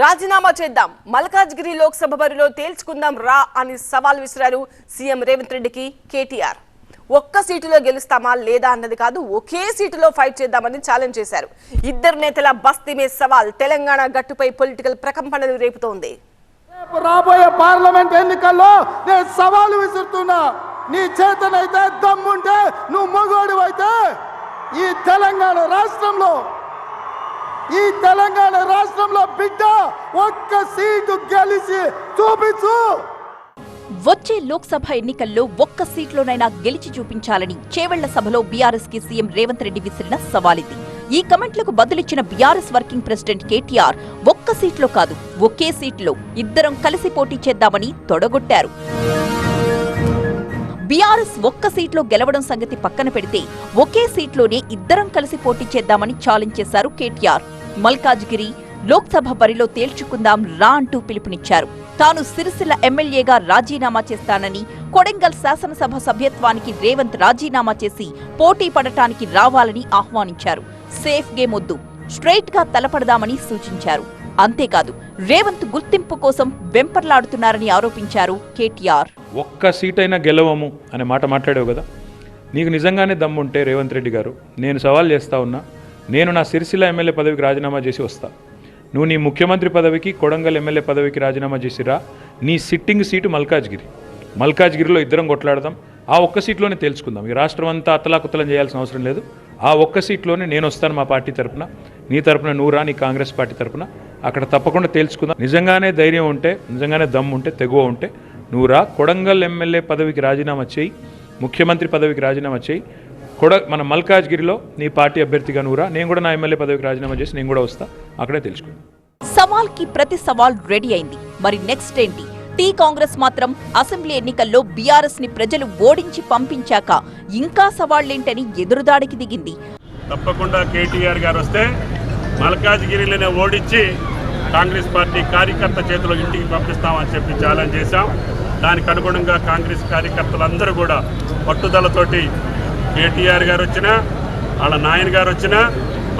రాజీనామా చేద్దాం. మల్కాజ్గిరి లోక్సభ బరిలో తేల్చుకుందాం రా అని సవాల్ విసిరారు సీఎం రేవంత్ రెడ్డికి కేటీఆర్. ఒక్క సీటులో గెలుస్తామా లేదా అన్నది కాదు ఒకే సీటులో ఫైట్ చేద్దామని ఛాలెంజ్ చేశారు. ఇద్దరు నేతల బస్తీ మే సవాల్ తెలంగాణ గట్టుపై పొలిటికల్ ప్రకంపనలు రేపుతోంది. రాబోయే పార్లమెంట్ ఎన్నికల్లో నేను సవాలు విసురుతున్నా. నీ చేతనైతే దమ్ముంటే నువ్వు మగోడివైతే ఈ తెలంగాణ రాష్ట్రంలో ఈ తెలంగాణ రాష్ట్రంలో బిడ్డ ఒక్క సీటు గెలిచి చూపించు. వచ్చే లోక్సభ ఎన్నికల్లో ఒక్క సీట్లోనైనా గెలిచి చూపించాలని చేవెళ్ళ సభలో బీఆర్ఎస్కి సీఎం రేవంత్ రెడ్డి విసిరిన సవాలిది. ఈ కమెంట్లకు బదులిచ్చిన బీఆర్ఎస్ వర్కింగ్ ప్రెసిడెంట్ కేటీఆర్ ఒక్క సీట్లో కాదు ఒకే సీట్లో ఇద్దరం కలిసి పోటీ చేద్దామని తొడగొట్టారు. బీఆర్ఎస్ ఒక్క సీట్లో గెలవడం సంగతి పక్కన పెడితే ఒకే సీట్లోనే ఇద్దరం కలిసి పోటీ చేద్దామని ఛాలెంజ్ చేశారు కేటీఆర్. మల్కాజ్గిరి లోక్సభ బరిలో తేల్చుకుందాం రా అంటూ పిలుపునిచ్చారు. తాను సిరిసిల్ల ఎమ్మెల్యేగా రాజీనామా చేస్తానని కొడంగల్ శాసనసభ సభ్యత్వానికి రేవంత్ రాజీనామా చేసి పోటీ పడటానికి రావాలని ఆహ్వానించారు. సేఫ్ గేమ్ వద్దు. స్ట్రైట్గా తలపడదామని సూచించారు. అంతేకాదు రేవంత్ గుర్తింపు కోసం వెంపర్లాడుతున్నారని ఆరోపించారు కేటీఆర్. ఒక్క సీట్ అయినా గెలవము అనే మాట మాట్లాడావు కదా? నీకు నిజంగానే దమ్ముంటే రేవంత్ రెడ్డి గారు నేను సవాల్ చేస్తా ఉన్నా నేను నా సిరిసిల్ల ఎమ్మెల్యే పదవికి రాజీనామా చేసి వస్తా. నువ్వు నీ ముఖ్యమంత్రి పదవికి కొడంగల్ ఎమ్మెల్యే పదవికి రాజీనామా చేసిరా నీ సిట్టింగ్ సీటు మల్కాజ్గిరి. మల్కాజ్గిరిలో ఇద్దరం కొట్లాడదాం ఆ ఒక్క సీట్లోనే తేల్చుకుందాం. ఈ రాష్ట్రం అంతా అత్తలాకుత్తలం చేయాల్సిన అవసరం లేదు. ఆ ఒక్క సీట్లోనే నేను వస్తాను మా పార్టీ తరపున. నీ తరపున నువ్వు రా నీ కాంగ్రెస్ పార్టీ తరపున. అక్కడ తప్పకుండా తేల్చుకుందాం. నిజంగానే ధైర్యం ఉంటే నిజంగానే దమ్ము ఉంటే తెగువ ఉంటే నువ్వు రా కొడంగల్ ఎమ్మెల్యే పదవికి రాజీనామా చేయి ముఖ్యమంత్రి పదవికి రాజీనామా చేయి. కొడ మన మల్కాజ్గిరిలో నీ పార్టీ అభ్యర్థిగా నువ్వు రా నేను కూడా నా ఎమ్మెల్యే పదవికి రాజీనామా చేసి నేను కూడా వస్తా. అక్కడే తెలుసుకుందాం సవాల్కి ప్రతి సవాల్ రెడీ అయింది. మరి నెక్స్ట్ ఏంటి? టీ కాంగ్రెస్ మాత్రం అసెంబ్లీ ఎన్నికల్లో బీఆర్ఎస్ని ప్రజలు ఓడించి పంపించాక ఇంకా సవాళ్ళేంటని ఎదురుదాడికి దిగింది. తప్పకుండా కేటీఆర్ గారు వస్తే మల్కాజ్గిరిలోనే ఓడించి కాంగ్రెస్ పార్టీ కార్యకర్త చేతిలో ఇంటికి పంపిస్తామని చెప్పి ఛాలెంజ్ చేశాం. దానికి అనుగుణంగా కాంగ్రెస్ కార్యకర్తలందరూ కూడా పట్టుదలతోటి కేటీఆర్ గారు వచ్చినా వాళ్ళ నాయన గారు వచ్చినా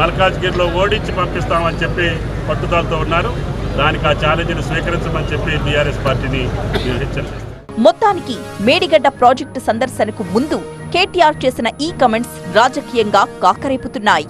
మల్కాజ్గిరిలో ఓడించి పంపిస్తామని చెప్పి పట్టుదలతో ఉన్నారు. దానికి ఆ ఛాలెంజ్ని స్వీకరించమని చెప్పి టీఆర్ఎస్ పార్టీని నేను హెచ్చరిస్తాను మొత్తానికి మేడిగడ్డ ప్రాజెక్టు సందర్శనకు ముందు కేటీఆర్ చేసిన ఈ కమెంట్స్ రాజకీయంగా కాకరేపుతున్నాయి.